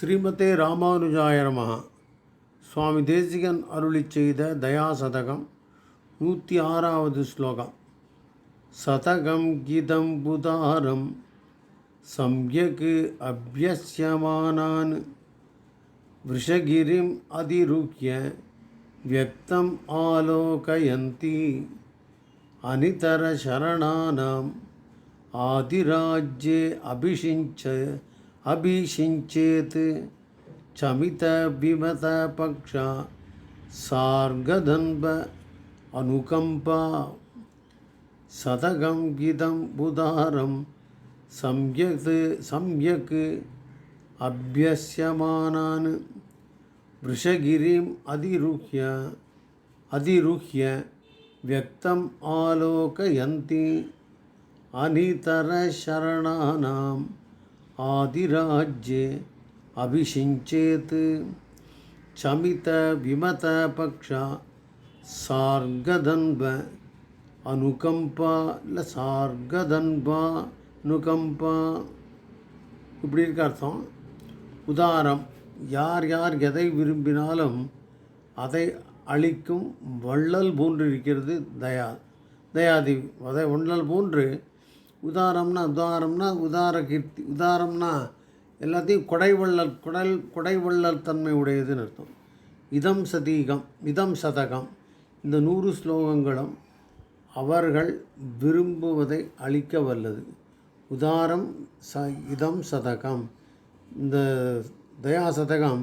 ஸ்ரீமதே ராமானுஜாய நமகா சுவாமி தேசிகன் அருளி செய்த தயாசதகம் நூற்றி ஆறாவது ஸ்லோகம். சதகம் கீதம் புதாரம் சம்யக்கு அபியசியமானான் விஷகிரிம் அதிருக்கிய வியக்தம் ஆலோகயந்தி. அனிதர சரணானாம் ஆதிராஜ்யே அபிஷிஞ்ச अभिषिञ्चेत् चमितविमतपक्षा सार्गधन्व अनुकम्पा सतगं गिदं बुधारं सम्यक् सम्यक् अभ्यस्यमानान् वृषगिरिम् अधिरुह्य अधिरुह्य व्यक्तम् आलोकयन्ति अनितरशरणानाम् आदिराज्ये अभिषिञ्चेत् चमितविमतपक्षा सार्गधन्व अनुकम्पा இல்லை சார்கதன்பா அனுகம்பா இப்படி இருக்க அர்த்தம் உதாரம் யார் யார் எதை விரும்பினாலும் அதை அளிக்கும் வள்ளல் போன்று இருக்கிறது தயா தயாதேவி அதை வள்ளல் போன்று உதாரம்னா உதாரம்னா உதார கீர்த்தி உதாரம்னா எல்லாத்தையும் கொடைவள்ளல் குடல் கொடைவள்ளல் தன்மை உடையதுன்னு அர்த்தம். இதம் சதீகம் இதம் சதகம். இந்த நூறு ஸ்லோகங்களும் அவர்கள் விரும்புவதை அளிக்க வல்லது. உதாரம் ச இதம் சதகம். இந்த தயா சதகம்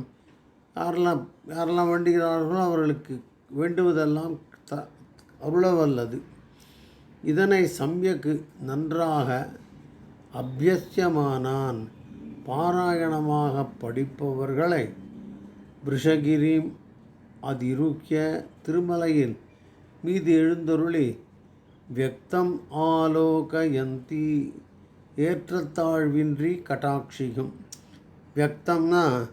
யாரெல்லாம் யாரெல்லாம் வேண்டுகிறார்களோ அவர்களுக்கு வேண்டுவதெல்லாம் த அருள வல்லது. இதனை சம்யக்கு நன்றாக அபியசியமானான் பாராயணமாக படிப்பவர்களை விஷகிரீம் அதிருக்கிய திருமலையின் மீது எழுந்தருளி வியக்தம் ஆலோகயந்தி ஏற்றத்தாழ்வின்றி கட்டாட்சியும். வியக்தம்னா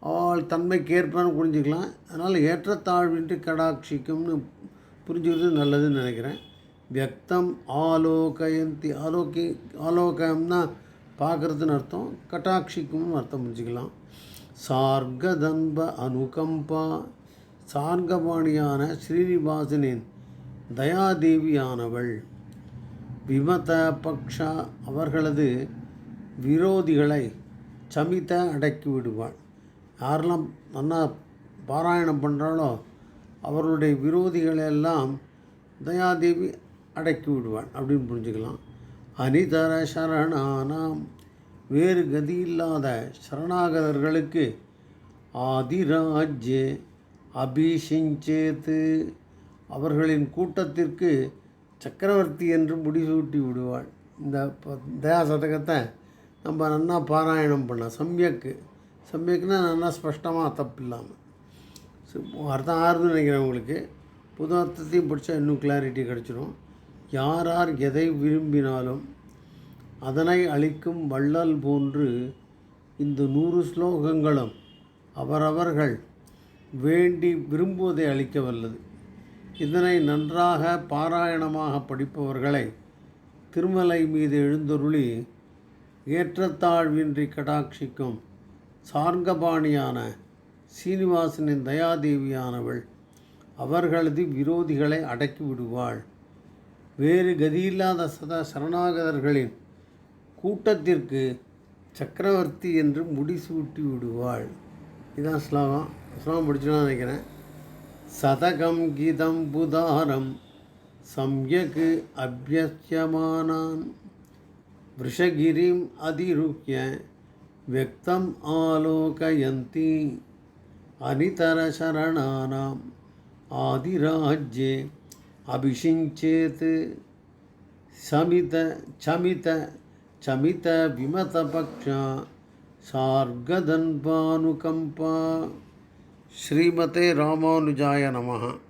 ஆள் தன்மைக்கு ஏற்பன்னு புரிஞ்சுக்கலாம். அதனால் ஏற்றத்தாழ்வின்றி கடாட்சிக்கும்னு புரிஞ்சுக்கிறது நல்லதுன்னு நினைக்கிறேன். வியக்தம் ஆலோகயந்தி ஆலோகி ஆலோகம்னா பார்க்குறதுன்னு அர்த்தம் கட்டாட்சிக்கும்னு அர்த்தம் புரிஞ்சுக்கலாம் சார்கதன்ப அனுகம்பா சார்கபாணியான ஸ்ரீனிவாசனின் தயாதேவியானவள் விமத பக்ஷா அவர்களது விரோதிகளை சமித்த அடக்கி விடுவாள் யாரெல்லாம் நல்லா பாராயணம் பண்ணுறாளோ அவர்களுடைய விரோதிகளெல்லாம் தயாதேவி அடக்கி விடுவாள் அப்படின்னு புரிஞ்சுக்கலாம். அனிதர சரணானாம். வேறு கதி இல்லாத சரணாகதர்களுக்கு ஆதிராஜ்ய அபிஷிஞ்சேத்து அவர்களின் கூட்டத்திற்கு சக்கரவர்த்தி என்று முடிசூட்டி விடுவாள். இந்த ப- தயா சதகத்தை நம்ம நன்னா பாராயணம் பண்ணலாம் சம்யக்கு. சம்யக்குனா நல்லா ஸ்பஷ்டமாக தப்பு இல்லாமல் அர்த்தம் ஆறுதுன்னு நினைக்கிறேன் உங்களுக்கு. புது அர்த்தத்தையும் படித்தா இன்னும் கிளாரிட்டி கிடச்சிரும். யாரார் எதை விரும்பினாலும் அதனை அளிக்கும் வள்ளல் போன்று இந்த நூறு ஸ்லோகங்களும் அவரவர்கள் வேண்டி விரும்புவதை அளிக்க வல்லது. இதனை நன்றாக பாராயணமாக படிப்பவர்களை திருமலை மீது எழுந்தருளி ஏற்றத்தாழ்வின்றி கடாட்சிக்கும் சார்கபாணியான சீனிவாசனின் தயாதேவியானவள் அவர்களது விரோதிகளை அடக்கி விடுவாள். வேறு கதியில்லாத சத சரணாகதர்களின் கூட்டத்திற்கு சக்கரவர்த்தி என்று முடிசூட்டி விடுவாள் இதான் ஸ்லோகம் ஸ்லோகம் முடிச்சுன்னு நினைக்கிறேன் சதகம் கீதம் புதாரம் சம்யக் அபியசியமானான் वृषगिरिम् अधिरुह्य व्यक्तम् आलोकयन्ति अनितरशरणानाम् आदिराज्ये अभिषिञ्चेत् शमित चमित चमित विमतपक्षा सार्गधन्वानुकम्पा। श्रीमते रामानुजाय नमः।